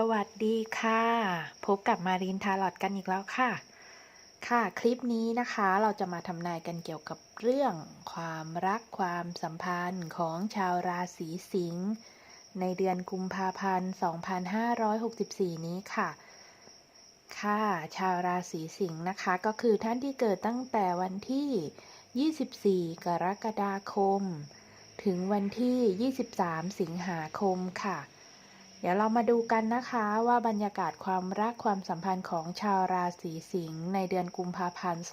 สวัสดีค่ะ พบกับมารินทาลอดกันอีกแล้วค่ะ ค่ะคลิปนี้นะคะเราจะมาทำนายกันเกี่ยวกับเรื่อง ความรักความสัมพันธ์ของชาวราศีสิงห์ในเดือนกุมภาพันธ์ 2564 นี้ค่ะ ค่ะ ชาวราศีสิงห์นะคะ ก็คือท่านที่เกิดตั้งแต่วันที่ 24 กรกฎาคม ถึงวันที่ 23 สิงหาคมค่ะ ดี๋ยวเรามาดูกันนะคะว่าบรรยากาศความรักความสัมพันธ์ของชาวราศีสิงห์ในเดือนกุมภาพันธ์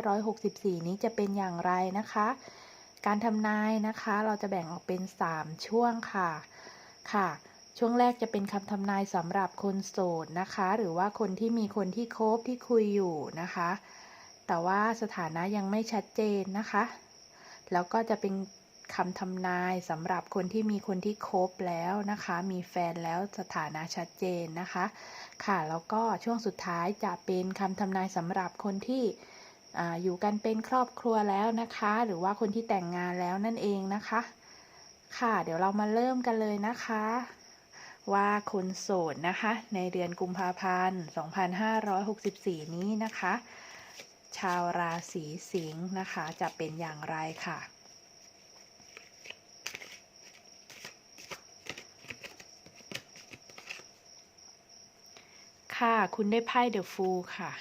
2564 นี้จะเป็นอย่างไรนะคะ การทำนายนะคะเราจะแบ่งออกเป็น 3 ช่วงค่ะค่ะช่วงแรกจะเป็นคำทำนายสำหรับคนโสดนะคะ หรือว่าคนที่มีคนที่คบที่คุยอยู่นะคะ แต่ว่าสถานะยังไม่ชัดเจนนะคะ แล้วก็จะเป็น คำทำนายสำหรับคนที่มีคนที่คบแล้วนะคะ มีแฟนแล้วสถานะชัดเจนนะคะ ค่ะแล้วก็ช่วงสุดท้ายจะเป็นคำทำนายสำหรับคนที่ออยู่กันเป็นครอบครัวแล้วนะคะ หรือว่าคนที่แต่งงานแล้วนั่นเองนะคะ ค่ะเดี๋ยวเรามาเริ่มกันเลยนะคะ ว่าคนโสดนะคะ ในเดือนกุมภาพันธ์ 2564 นี้นะคะ ชาวราศีสิงห์นะคะจะเป็นอย่างไรค่ะ ค่ะ คุณได้ไพ่เดอะฟูลค่ะ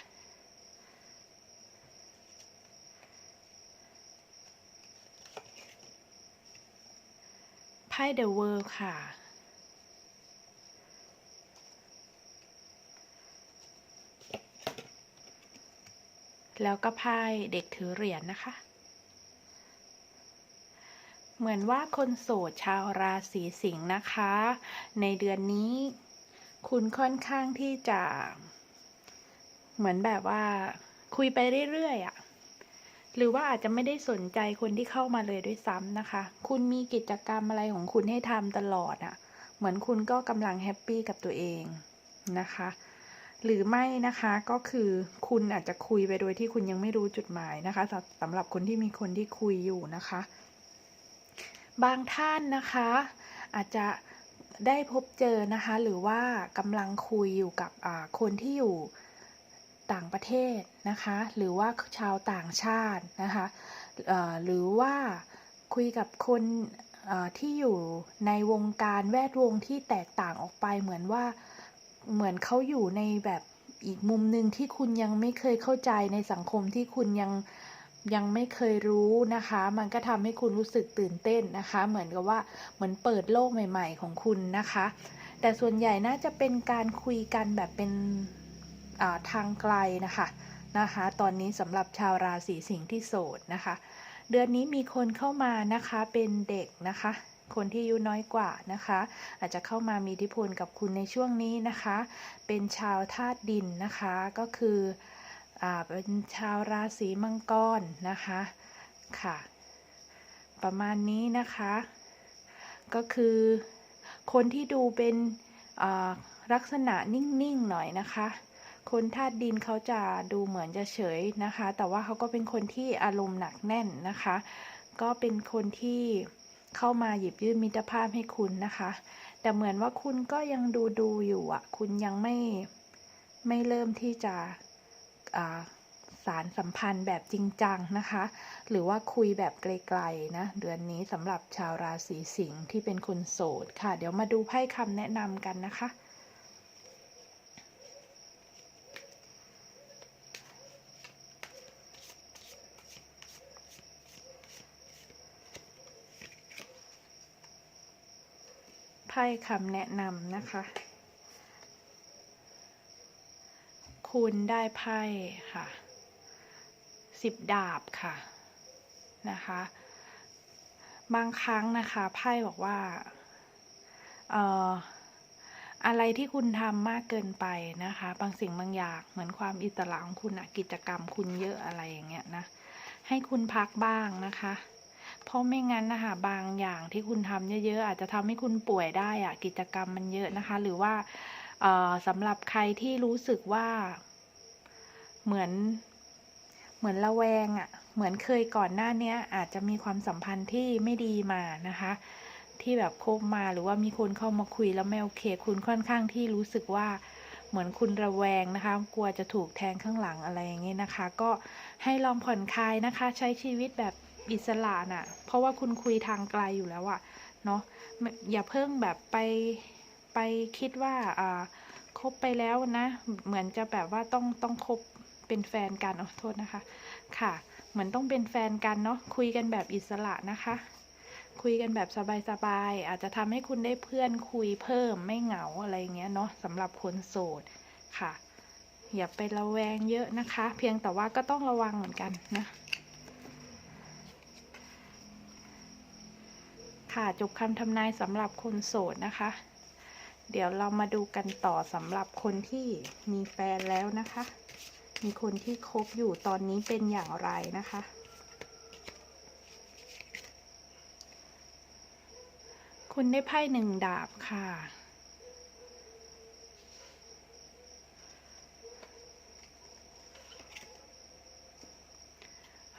ไพ่เดอะเวิร์ค่ะ แล้วก็ไพ่เด็กถือเหรียญนะคะเหมือนว่าคนโสดชาวราศีสิงห์นะคะ ในเดือนนี้ คุณค่อนข้างที่จะ เหมือนแบบว่า คุยไปเรื่อยๆอะ่ะ หรือว่าอาจจะไม่ได้สนใจคนที่เข้ามาเลยด้วยซ้ำนะคะ คุณมีกิจกรรมอะไรของคุณให้ทำตลอดอะ่ะ เหมือนคุณก็กำลังแฮปปี้กับตัวเองนะคะ หรือไม่นะคะก็คือคุณอาจจะคุยไปโดยที่คุณยังไม่รู้จุดหมายนะคะสำสำหรับคนที่มีคนที่คุยอยู่นะคะ บางท่านนะคะ อาจจะ ได้พบเจอนะคะ หรือว่ากำลังคุยอยู่กับคนที่อยู่ต่างประเทศนะคะ หรือว่าชาวต่างชาตินะคะหรือว่าคุยกับคนที่อยู่ในวงการแวดวงที่แตกต่างออกไปเหมือนว่าเหมือนเขาอยู่ในแบบอีกมุมหนึ่งที่คุณยังไม่เคยเข้าใจในสังคมที่คุณยัง ยังไม่เคยรู้นะคะ มันก็ทำให้คุณรู้สึกตื่นเต้นนะคะ เหมือนกับว่าเหมือนเปิดโลกใหม่ ๆ ของคุณนะคะ แต่ส่วนใหญ่น่าจะเป็นการคุยกันแบบเป็นอ่าทางไกลนะคะนะคะ ตอนนี้สำหรับชาวราศีสิงห์ที่โสดนะคะ เดือนนี้มีคนเข้ามานะคะเป็นเด็กนะคะ คนที่อายุน้อยกว่านะคะ อาจจะเข้ามามีอิทธิพลกับคุณในช่วงนี้นะคะ เป็นชาวธาตุดินนะคะก็คือ เป็นชาวราศีมังกรนะคะค่ะ ประมาณนี้นะคะ ก็คือคนที่ดูเป็นลักษณะนิ่ง ๆ หน่อยนะคะ คนธาตุดินเขาจะดูเหมือนจะเฉยนะคะ แต่ว่าเขาก็เป็นคนที่อารมณ์หนักแน่นนะคะ ก็เป็นคนที่เข้ามาหยิบยื่นมิตรภาพให้คุณนะคะ แต่เหมือนว่าคุณก็ยังดูดูอยู่อะ คุณยังไม่ไม่เริ่มที่จะ สารสัมพันธ์แบบจริงจังนะคะ หรือว่าคุยแบบไกลๆนะเดือนนี้สำหรับชาวราศีสิงห์ที่เป็นคนโสดค่ะ เดี๋ยวมาดูไพ่คำแนะนำกันนะคะ ไพ่คำแนะนำนะคะ คุณได้ไพ่ค่ะสิบดาบค่ะนะคะ บางครั้งนะคะไพ่บอกว่าเอ่ออะไรที่คุณทำมากเกินไปนะคะ บางสิ่งบางอย่างเหมือนความอิสระของคุณอะกิจกรรมคุณเยอะอะไรอย่างเงี้ยนะ ให้คุณพักบ้างนะคะ เพราะไม่งั้นนะคะบางอย่างที่คุณทำเยอะๆอาจจะทำให้คุณป่วยได้อะกิจกรรมมันเยอะนะคะ หรือว่าสำหรับใครที่รู้สึกว่า เหมือน เหมือนระแวงอะ่ะ เหมือนเคยก่อนหน้าเนี้ยอาจจะมีความสัมพันธ์ที่ไม่ดีมานะคะ ที่แบบคบมาหรือว่ามีคนเข้ามาคุยแล้วไม่โอเค คุณค่อนข้างที่รู้สึกว่าเหมือนคุณระแวงนะคะ กลัวจะถูกแทงข้างหลังอะไรอย่างนี้นะคะ ก็ให้ลองผ่อนคลายนะคะ ใช้ชีวิตแบบอิสระน่ะ เพราะว่าคุณคุยทางไกลอยู่แล้วอะเนาะอย่าเพิ่งแบบไปไปคิดว่าอ่าคบไปแล้วนะ เหมือนจะแบบว่าต้องต้องคบ เป็นแฟนกันอ๋อโทษนะคะ ค่ะ เหมือนต้องเป็นแฟนกันเนาะคุยกันแบบอิสระนะคะ คุยกันแบบสบายๆอาจจะทำให้คุณได้เพื่อนคุยเพิ่มไม่เหงาอะไรเงี้ยเนาะสำหรับคนโสดค่ะ อย่าไประแวงเยอะนะคะ เพียงแต่ว่าก็ต้องระวังเหมือนกันนะค่ะจบคำทำนายสำหรับคนโสดนะคะ เดี๋ยวเรามาดูกันต่อสำหรับคนที่มีแฟนแล้วนะคะ มีคนที่คบอยู่ตอนนี้เป็นอย่างไรนะคะ คุณได้ไพ่หนึ่งดาบค่ะ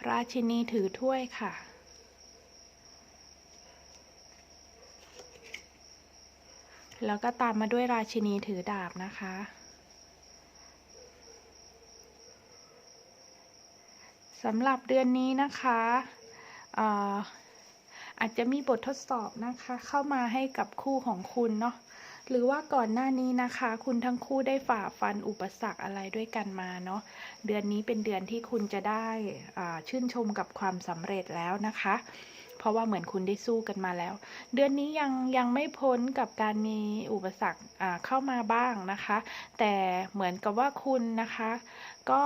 ราชินีถือถ้วยค่ะแล้วก็ตามมาด้วยราชินีถือดาบนะคะ สำหรับเดือนนี้นะคะอออาจจะมีบททดสอบนะคะ เข้ามาให้กับคู่ของคุณเนาะหรือว่าก่อนหน้านี้นะคะ คุณทั้งคู่ได้ฝ่าฟันอุปสรรคอะไรด้วยกันมาเนาะเดือนนี้เป็นเดือนที่คุณจะได้ชื่นชมกับความสำเร็จแล้วนะคะ เพราะว่าเหมือนคุณได้สู้กันมาแล้ว เดือนนี้ยังยังไม่พ้นกับการมีอุปสรรคเข้ามาบ้างนะคะ แต่เหมือนกับว่าคุณนะคะ ก็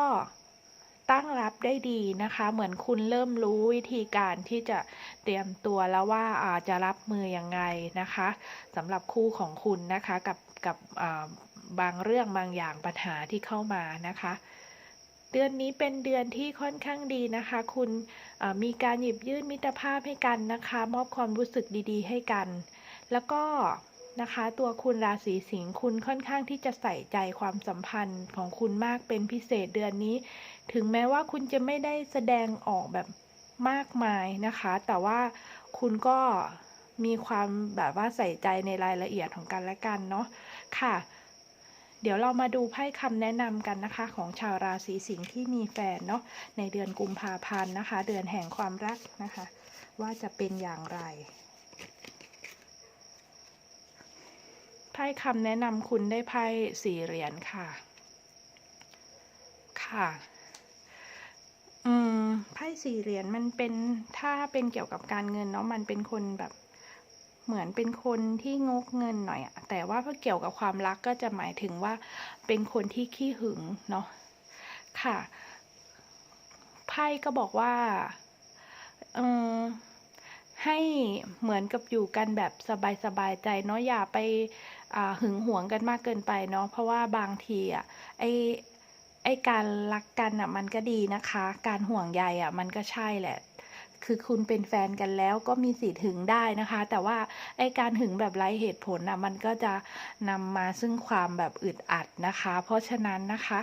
ตั้งรับได้ดีนะคะ เหมือนคุณเริ่มรู้วิธีการที่จะเตรียมตัวแล้วว่าอาจะรับมือยังไงนะคะสำหรับคู่ของคุณนะคะกับกับบางเรื่องบางอย่างปัญหาที่เข้ามานะคะ เดือนนี้เป็นเดือนที่ค่อนข้างดีนะคะ คุณมีการหยิบยื่นมิตรภาพให้กันนะคะ มอบความรู้สึกดี ๆ ให้กัน แล้วก็นะคะตัวคุณราศีสิงห์คุณค่อนข้างที่จะใส่ใจความสัมพันธ์ของคุณมากเป็นพิเศษเดือนนี้ ถึงแม้ว่าคุณจะไม่ได้แสดงออกแบบมากมายนะคะ แต่ว่าคุณก็มีความแบบว่าใส่ใจในรายละเอียดของกันและกันเนาะค่ะ เดี๋ยวเรามาดูไพ่คำแนะนำกันนะคะ ของชาวราศีสิงห์ที่มีแฟนเนาะในเดือนกุมภาพันธ์นะคะ เดือนแห่งความรักนะคะ ว่าจะเป็นอย่างไรไพ่คำแนะนำคุณได้ไพ่สี่เหรียญค่ะ ค่ะ อืมไพ่สี่เหรียญมันเป็นถ้าเป็นเกี่ยวกับการเงินเนาะมันเป็นคนแบบเหมือนเป็นคนที่งกเงินหน่อยอะแต่ว่าพอเกี่ยวกับความรักก็จะหมายถึงว่าเป็นคนที่ขี้หึงเนาะค่ะไพ่ก็บอกว่าเออให้เหมือนกับอยู่กันแบบสบายๆใจเนาะอย่าไปาหึงหวงกันมากเกินไปเนาะเพราะว่าบางทีอะไอ อ้การรักกันอะมันก็ดีนะคะ การห่วงใยอะมันก็ใช่แหละ คือคุณเป็นแฟนกันแล้วก็มีสิทธิ์หึงได้นะคะ แต่ว่าไอ้การหึงแบบไร้เหตุผลอะมันก็จะนำมาซึ่งความแบบอึดอัดนะคะ เพราะฉะนั้นนะคะ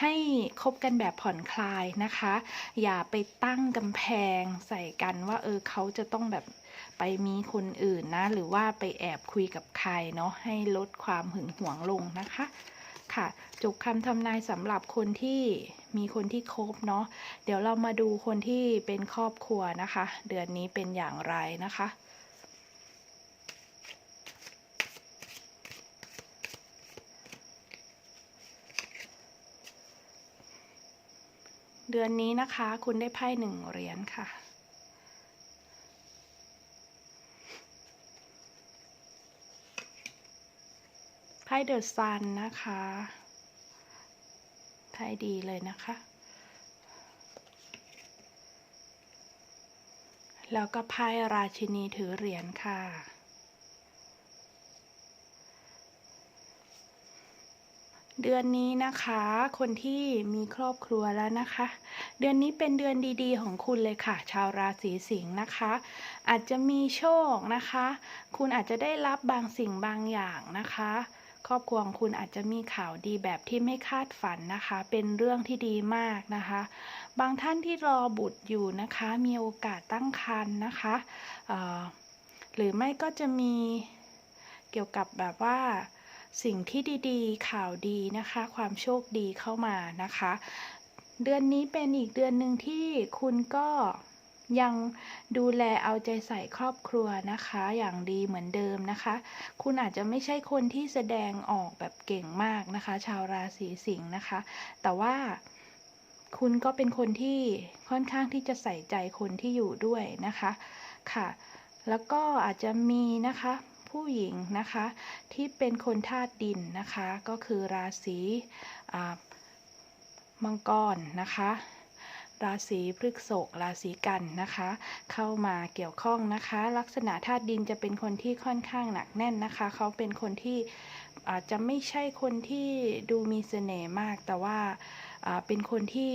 ให้คบกันแบบผ่อนคลายนะคะ อย่าไปตั้งกำแพงใส่กันว่าเออเขาจะต้องแบบไปมีคนอื่นนะ หรือว่าไปแอบคุยกับใครเนาะให้ลดความหึงหวงลงนะคะ ค่ะจบคำทำนายสำหรับคนที่มีคนที่คบเนาะเดี๋ยวเรามาดูคนที่เป็นครอบครัวนะคะ เดือนนี้เป็นอย่างไรนะคะเดือนนี้นะคะ คุณได้ไพ่หนึ่งเหรียญค่ะ ไพ่เดอะซันนะคะไพ่ดีเลยนะคะ แล้วก็ไพ่ราชินีถือเหรียญค่ะ เดือนนี้นะคะ คนที่มีครอบครัวแล้วนะคะ เดือนนี้เป็นเดือนดีๆ ของคุณเลยค่ะ ชาวราศีสิงห์นะคะ อาจจะมีโชคนะคะ คุณอาจจะได้รับบางสิ่งบางอย่างนะคะ ครอบครัวของคุณอาจจะมีข่าวดีแบบที่ไม่คาดฝันนะคะ เป็นเรื่องที่ดีมากนะคะ บางท่านที่รอบุตรอยู่นะคะ มีโอกาสตั้งครรภ์นะคะหรือไม่ก็จะมีเกี่ยวกับแบบว่าสิ่งที่ดีๆ ข่าวดีนะคะ ความโชคดีเข้ามานะคะ เดือนนี้เป็นอีกเดือนหนึ่งที่คุณก็ ยังดูแลเอาใจใส่ครอบครัวนะคะ อย่างดีเหมือนเดิมนะคะ คุณอาจจะไม่ใช่คนที่แสดงออกแบบเก่งมากนะคะ ชาวราศีสิงห์นะคะ แต่ว่าคุณก็เป็นคนที่ค่อนข้างที่จะใส่ใจคนที่อยู่ด้วยนะคะค่ะ แล้วก็อาจจะมีนะคะผู้หญิงนะคะที่เป็นคนธาตุดินนะคะ ก็คือราศีมังกรนะคะ ราศีพฤษภราศีกันนะคะ เข้ามาเกี่ยวข้องนะคะ ลักษณะธาตุดินจะเป็นคนที่ค่อนข้างหนักแน่นนะคะ เขาเป็นคนที่อาจจะไม่ใช่คนที่ดูมีเสน่ห์มาก แต่ว่าอ่าเป็นคนที่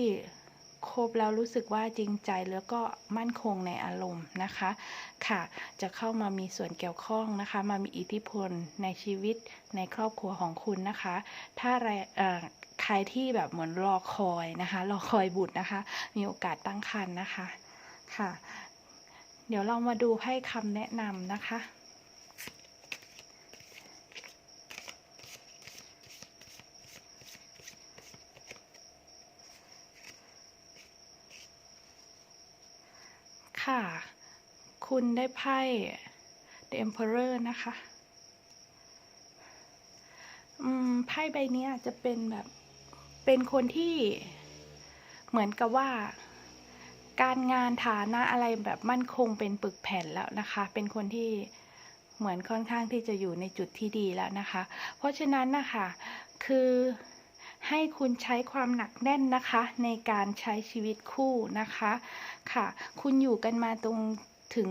คบแล้วรู้สึกว่าจริงใจแล้วก็มั่นคงในอารมณ์นะคะค่ะ จะเข้ามามีส่วนเกี่ยวข้องนะคะ มามีอิทธิพลในชีวิตในครอบครัวของคุณนะคะ ถ้าอะไรใครที่แบบเหมือนรอคอยนะคะ รอคอยบุตรนะคะ มีโอกาสตั้งครรภ์นะคะค่ะ เดี๋ยวเรามาดูให้คำแนะนำนะคะ ค่ะ คุณได้ไพ่ The Emperor นะคะ อืม ไพ่ใบนี้จะเป็นแบบ เป็นคนที่เหมือนกับว่า การงานฐานะอะไรแบบมั่นคงเป็นปึกแผ่นแล้วนะคะ เป็นคนที่เหมือนค่อนข้างที่จะอยู่ในจุดที่ดีแล้วนะคะ เพราะฉะนั้นนะคะ คือ ให้คุณใช้ความหนักแน่นนะคะ ในการใช้ชีวิตคู่นะคะค่ะ คุณอยู่กันมาตรงถึง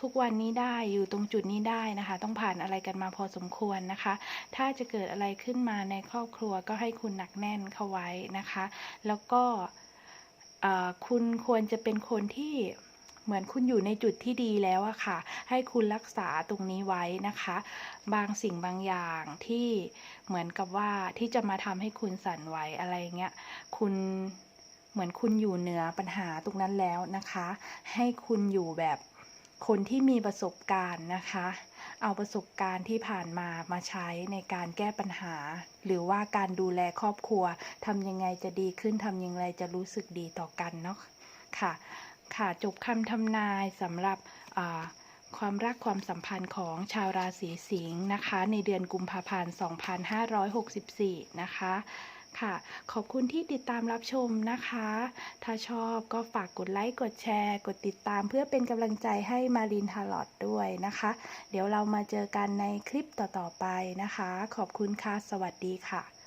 ทุกวันนี้ได้อยู่ตรงจุดนี้ได้นะคะ ต้องผ่านอะไรกันมาพอสมควรนะคะ ถ้าจะเกิดอะไรขึ้นมาในครอบครัวก็ให้คุณหนักแน่นเข้าไว้นะคะ แล้วก็คุณควรจะเป็นคนที่ เหมือนคุณอยู่ในจุดที่ดีแล้วอะค่ะ ให้คุณรักษาตรงนี้ไว้นะคะ บางสิ่งบางอย่างที่เหมือนกับว่าที่จะมาทำให้คุณสั่นไหวอะไรเงี้ย คุณเหมือนคุณอยู่เหนือปัญหาตรงนั้นแล้วนะคะ ให้คุณอยู่แบบคนที่มีประสบการณ์นะคะ เอาประสบการณ์ที่ผ่านมามาใช้ในการแก้ปัญหา หรือว่าการดูแลครอบครัวทำยังไงจะดีขึ้นทำยังไงจะรู้สึกดีต่อกันเนาะค่ะ ค่ะจบคำทำนายสำหรับความรักความสัมพันธ์ของชาวราศีสิงห์นะคะ ในเดือนกุมภาพันธ์ 2564 นะคะค่ะ ขอบคุณที่ติดตามรับชมนะคะ ถ้าชอบก็ฝากกดไลค์ กดแชร์ กดติดตามเพื่อเป็นกำลังใจให้มารินทาลอดด้วยนะคะ เดี๋ยวเรามาเจอกันในคลิปต่อๆไปนะคะ ขอบคุณค่ะ สวัสดีค่ะ